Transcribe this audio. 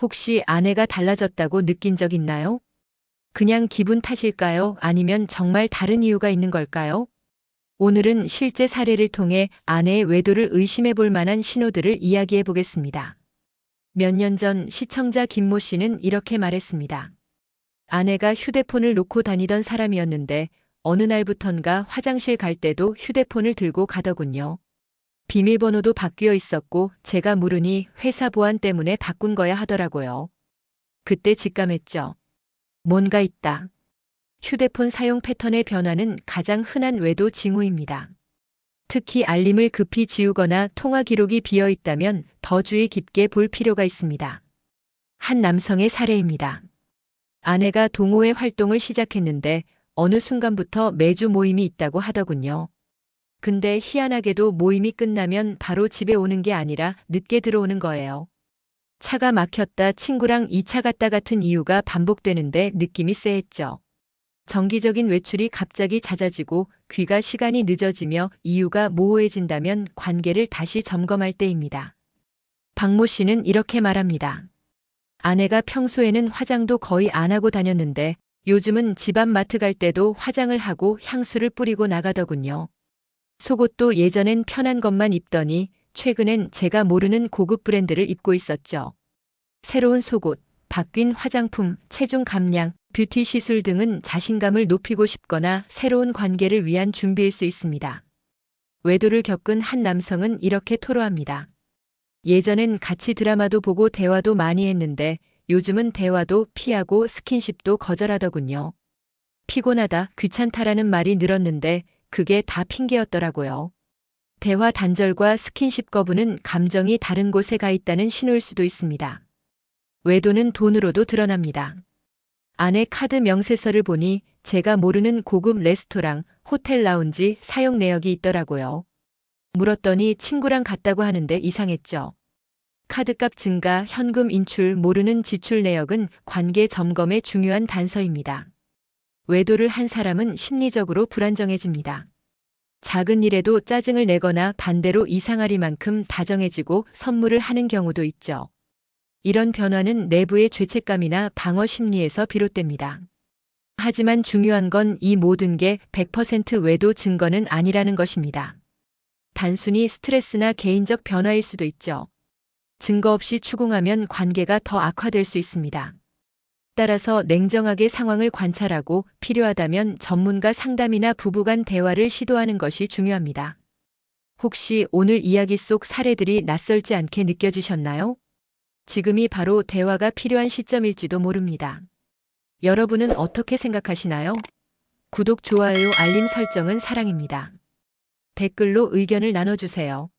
혹시 아내가 달라졌다고 느낀 적 있나요? 그냥 기분 탓일까요? 아니면 정말 다른 이유가 있는 걸까요? 오늘은 실제 사례를 통해 아내의 외도를 의심해 볼 만한 신호들을 이야기해 보겠습니다. 몇 년 전 시청자 김모 씨는 이렇게 말했습니다. 아내가 휴대폰을 놓고 다니던 사람이었는데 어느 날부턴가 화장실 갈 때도 휴대폰을 들고 가더군요. 비밀번호도 바뀌어 있었고 제가 물으니 회사 보안 때문에 바꾼 거야 하더라고요. 그때 직감했죠. 뭔가 있다. 휴대폰 사용 패턴의 변화는 가장 흔한 외도 징후입니다. 특히 알림을 급히 지우거나 통화 기록이 비어 있다면 더 주의 깊게 볼 필요가 있습니다. 한 남성의 사례입니다. 아내가 동호회 활동을 시작했는데 어느 순간부터 매주 모임이 있다고 하더군요. 근데 희한하게도 모임이 끝나면 바로 집에 오는 게 아니라 늦게 들어오는 거예요. 차가 막혔다 친구랑 2차 갔다 같은 이유가 반복되는데 느낌이 쎄했죠. 정기적인 외출이 갑자기 잦아지고 귀가 시간이 늦어지며 이유가 모호해진다면 관계를 다시 점검할 때입니다. 박모 씨는 이렇게 말합니다. 아내가 평소에는 화장도 거의 안 하고 다녔는데 요즘은 집앞 마트 갈 때도 화장을 하고 향수를 뿌리고 나가더군요. 속옷도 예전엔 편한 것만 입더니 최근엔 제가 모르는 고급 브랜드를 입고 있었죠. 새로운 속옷, 바뀐 화장품, 체중 감량, 뷰티 시술 등은 자신감을 높이고 싶거나 새로운 관계를 위한 준비일 수 있습니다. 외도를 겪은 한 남성은 이렇게 토로합니다. 예전엔 같이 드라마도 보고 대화도 많이 했는데 요즘은 대화도 피하고 스킨십도 거절하더군요. 피곤하다, 귀찮다라는 말이 늘었는데 그게 다 핑계였더라고요. 대화 단절과 스킨십 거부는 감정이 다른 곳에 가 있다는 신호일 수도 있습니다. 외도는 돈으로도 드러납니다. 아내 카드 명세서를 보니 제가 모르는 고급 레스토랑, 호텔 라운지 사용 내역이 있더라고요. 물었더니 친구랑 갔다고 하는데 이상했죠. 카드값 증가, 현금 인출, 모르는 지출 내역은 관계 점검의 중요한 단서입니다. 외도를 한 사람은 심리적으로 불안정해집니다. 작은 일에도 짜증을 내거나 반대로 이상하리만큼 다정해지고 선물을 하는 경우도 있죠. 이런 변화는 내부의 죄책감이나 방어 심리에서 비롯됩니다. 하지만 중요한 건 이 모든 게 100% 외도 증거는 아니라는 것입니다. 단순히 스트레스나 개인적 변화일 수도 있죠. 증거 없이 추궁하면 관계가 더 악화될 수 있습니다. 따라서 냉정하게 상황을 관찰하고 필요하다면 전문가 상담이나 부부간 대화를 시도하는 것이 중요합니다. 혹시 오늘 이야기 속 사례들이 낯설지 않게 느껴지셨나요? 지금이 바로 대화가 필요한 시점일지도 모릅니다. 여러분은 어떻게 생각하시나요? 구독, 좋아요, 알림 설정은 사랑입니다. 댓글로 의견을 나눠주세요.